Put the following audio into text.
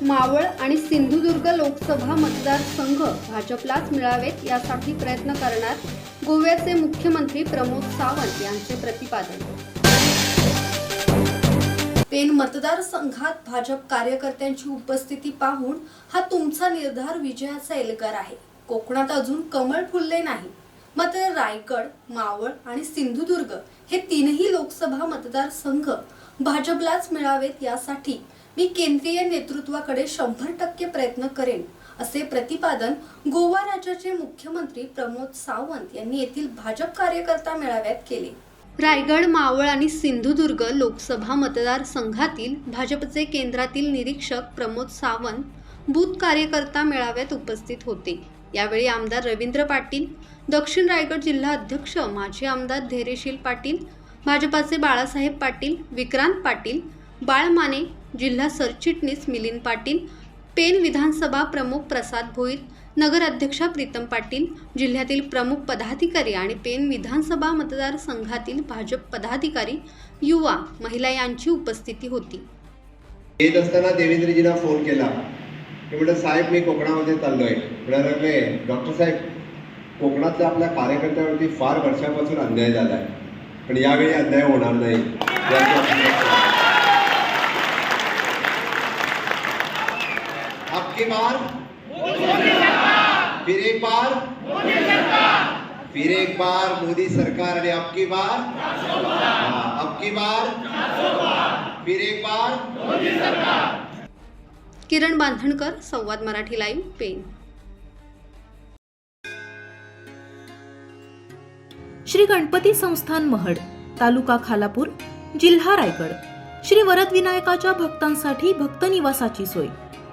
मावळ आणि सिंधुदुर्ग लोकसभा मतदारसंघ भाजपलाच मिळावेत यासाठी प्रयत्न करणार गोव्याचे मुख्यमंत्री प्रमोद सावंत यांचे प्रतिपादन. पेन मतदारसंघात भाजप कार्यकर्त्यांची उपस्थिती पाहून हा तुमचा निर्धार विजयाचा एल्गार आहे. कोकणात अजून कमळ फुलले नाही. मात्र रायगड मावळ आणि सिंधुदुर्ग हे तीनही लोकसभा मतदारसंघ भाजपलाच मिळावेत यासाठी मी केंद्रीय नेतृत्वाकडे शंभर टक्के प्रयत्न करेन असे प्रतिपादन गोवा राज्याचे मुख्यमंत्री प्रमोद सावंत यांनी येथील भाजप कार्यकर्ता मेळाव्यात केले. रायगड मावळ आणि सिंधुदुर्ग लोकसभा मतदारसंघातील भाजपचे केंद्रातील निरीक्षक प्रमोद सावंत बूथ कार्यकर्ता मेळाव्यात उपस्थित होते. यावेळी आमदार रवींद्र पाटील दक्षिण रायगड जिल्हा अध्यक्ष माजी आमदार धैर्यशील पाटील भाजपाचे बाळासाहेब पाटील विक्रांत पाटील बाळ माने जिल्हा सरचिटणीस मिलिंद पाटील पेन विधानसभा प्रमुख प्रसाद भोईर नगराध्यक्षा प्रीतम पाटील जिल्ह्यातील प्रमुख पदाधिकारी आणि पेन विधानसभा मतदारसंघातील भाजप पदाधिकारी युवा महिला यांची उपस्थिती होती. येत असताना देवेंद्रजींना फोन केला. की म्हटलं साहेब मी कोकणामध्ये चाललो आहे डॉक्टर साहेब कोकणातल्या आपल्या कार्यकर्त्यावरती फार वर्षापासून अन्याय झाला आहे पण यावेळी अन्याय होणार नाही. आपकी बार फिर एक बार। फिर एक बार मोदी सरकार आणि आपकी बार आपकी बार। फिर एक बार। किरण बांधणकर संवाद मराठी लाईव्ह पेन श्री गणपती संस्थान महड तालुका खालापूर जिल्हा रायगड. श्री वरद विनायकाच्या भक्तांसाठी भक्त निवासाची सोय.